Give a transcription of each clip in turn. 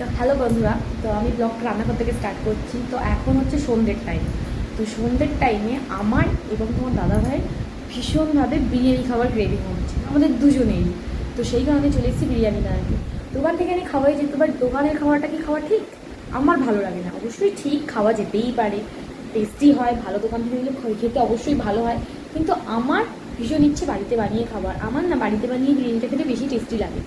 তো হ্যালো বন্ধুরা, তো আমি ব্লগটা রান্নাঘর থেকে স্টার্ট করছি। তো এখন হচ্ছে সন্ধ্যের টাইম তো সন্ধ্যের টাইমে আমার এবং তোমার দাদা ভাইয়ের ভীষণভাবে বিরিয়ানি খাবার গ্রেভিং হচ্ছে। আমাদের দুজনেই। তো সেই কারণে চলে এসেছি বিরিয়ানি বানাতে। দোকান থেকে আমি খাওয়াই যেতে পারি। দোকানের খাবারটা কি খাওয়া ঠিক? আমার ভালো লাগে না। অবশ্যই ঠিক, খাওয়া যেতেই পারে। টেস্টি হয়, ভালো দোকান থেকে খেতে অবশ্যই ভালো হয়। কিন্তু আমার ভীষণ ইচ্ছে বাড়িতে বানিয়ে খাবার। আমার না বাড়িতে বানিয়ে বিরিয়ানিটা খেতে বেশি টেস্টি লাগে।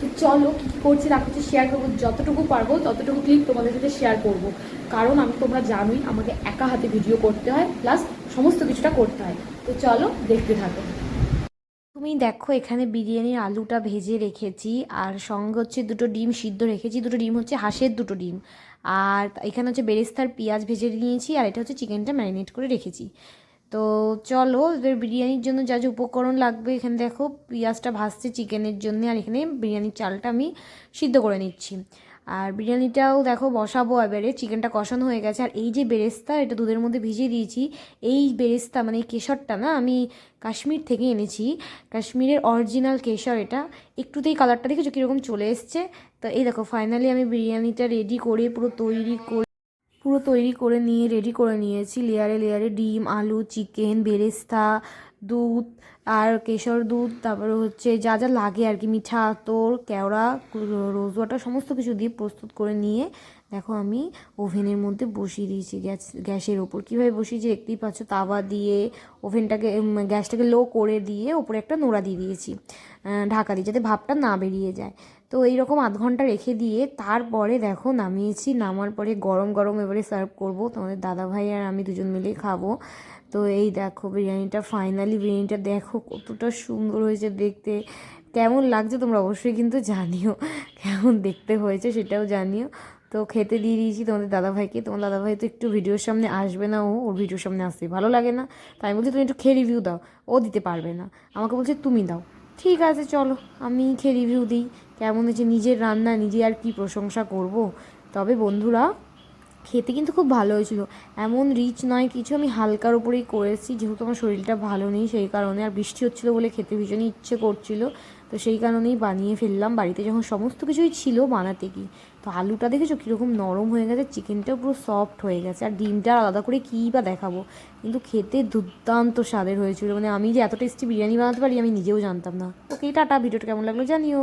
তো চলো কী কী করছি না করছি শেয়ার করব। যতটুকু পারব, ততটুকু ক্লিপ তোমাদের সাথে শেয়ার করব। কারণ আমি তোমরা জানোই আমাকে একা হাতে ভিডিও করতে হয় প্লাস সমস্ত কিছুটা করতে হয়। তো চলো দেখতে থাকো। তুমি দেখো এখানে বিরিয়ানির আলুটা ভেজে রেখেছি, আর সঙ্গে হচ্ছে দুটো ডিম সিদ্ধ রেখেছি। দুটো ডিম হচ্ছে হাঁসের দুটো ডিম। আর এখানে হচ্ছে বেরেস্তার পেঁয়াজ ভেজে নিয়েছি, আর এটা হচ্ছে চিকেনটা ম্যারিনেট করে রেখেছি। তো চলো, এবার বিরিয়ানির জন্য যা যা উপকরণ লাগবে এখানে দেখো, পেঁয়াজটা ভাজছে চিকেনের জন্য, আর এখানে বিরিয়ানির চালটা আমি সিদ্ধ করে নিচ্ছি। আর বিরিয়ানিটাও দেখো বসাবো এবারে, চিকেনটা কষানো হয়ে গেছে। আর এই যে বেরেস্তা, এটা দুধের মধ্যে ভিজিয়ে দিয়েছি। এই বেরেস্তা মানে কেশরটা না, আমি কাশ্মীর থেকে এনেছি। কাশ্মীরের অরিজিনাল কেশর এটা। একটুতেই কালারটা দেখেছ কীরকম চলে এসছে? তো এই দেখো ফাইনালি আমি বিরিয়ানিটা রেডি করে, পুরো তৈরি করে পুরো তৈরি করে নিয়ে রেডি করে নিয়েছি। লেয়ারে লেয়ারে ডিম, আলু চিকেন বেরেস্তা, দুধ আর কেশর দুধ, তারপরে হচ্ছে যা যা লাগে আর কি, মিঠা, আতর, কেওড়া রোজ ওয়াটার, সমস্ত কিছু দিয়ে প্রস্তুত করে নিয়ে দেখো আমি ওভেনের মধ্যে বসিয়ে দিয়েছি গ্যাস, গ্যাসের ওপর। কীভাবে বসিয়েছি দেখতেই পাচ্ছ, তাওয়া দিয়ে ওভেনটাকে গ্যাসটাকে লো করে দিয়ে ওপরে একটা নোড়া দিয়ে দিয়েছি ঢাকা দিয়ে, যাতে ভাপটা না বেরিয়ে যায়। তো এইরকম আধ ঘণ্টা রেখে দিয়ে তারপরে দেখো নামিয়েছি, নামার পরে গরম গরম এবারে সার্ভ করব। তোমাদের দাদা ভাই আর আমি দুজন মিলে খাব। তো এই দেখো বিরিয়ানিটা, ফাইনালি বিরিয়ানিটা দেখো কতটা সুন্দর হয়েছে দেখতে। কেমন লাগছে তোমরা অবশ্যই কিন্তু জানিও। কেমন দেখতে হয়েছে সেটাও জানিও। তো খেতে দিয়ে দিয়েছি তোমাদের দাদাভাইকে। তোমার দাদাভাই তো একটু ভিডিওর সামনে আসবে না, ও, ওর ভিডিওর সামনে আসতে ভালো লাগে না। তাই বলছি, তুমি একটু খেয়ে রিভিউ দাও। ও দিতে পারবে না। আমাকে বলছে, তুমি দাও। ঠিক আছে, চলো, আমি খেয়ে রিভিউ দিই। কেমন হয়েছে নিজের রান্না, নিজে আর কি প্রশংসা করব? তবে বন্ধুরা খেতে কিন্তু খুব ভালো হয়েছিল। এমন রিচ নয় কিছু আমি হালকার উপরেই করেছি যেহেতু আমার শরীরটা ভালো নেই, সেই কারণে আর বৃষ্টি হচ্ছিল বলে খেতে ভীষণই ইচ্ছে করছিল। তো সেই কারণেই বানিয়ে ফেললাম। বাড়িতে যখন সমস্ত কিছুই ছিল বানাতে কি, তো আলুটা দেখেছ কীরকম নরম হয়ে গেছে চিকেনটাও পুরো সফট হয়ে গেছে। আর ডিমটা আলাদা করে কী বা দেখাবো? কিন্তু খেতে দুর্দান্ত স্বাদের হয়েছিল। মানে আমি যে এত টেস্টি বিরিয়ানি বানাতে পারি, আমি নিজেও জানতাম না। Okay tata. ভিডিওটা কেমন লাগল জানিও।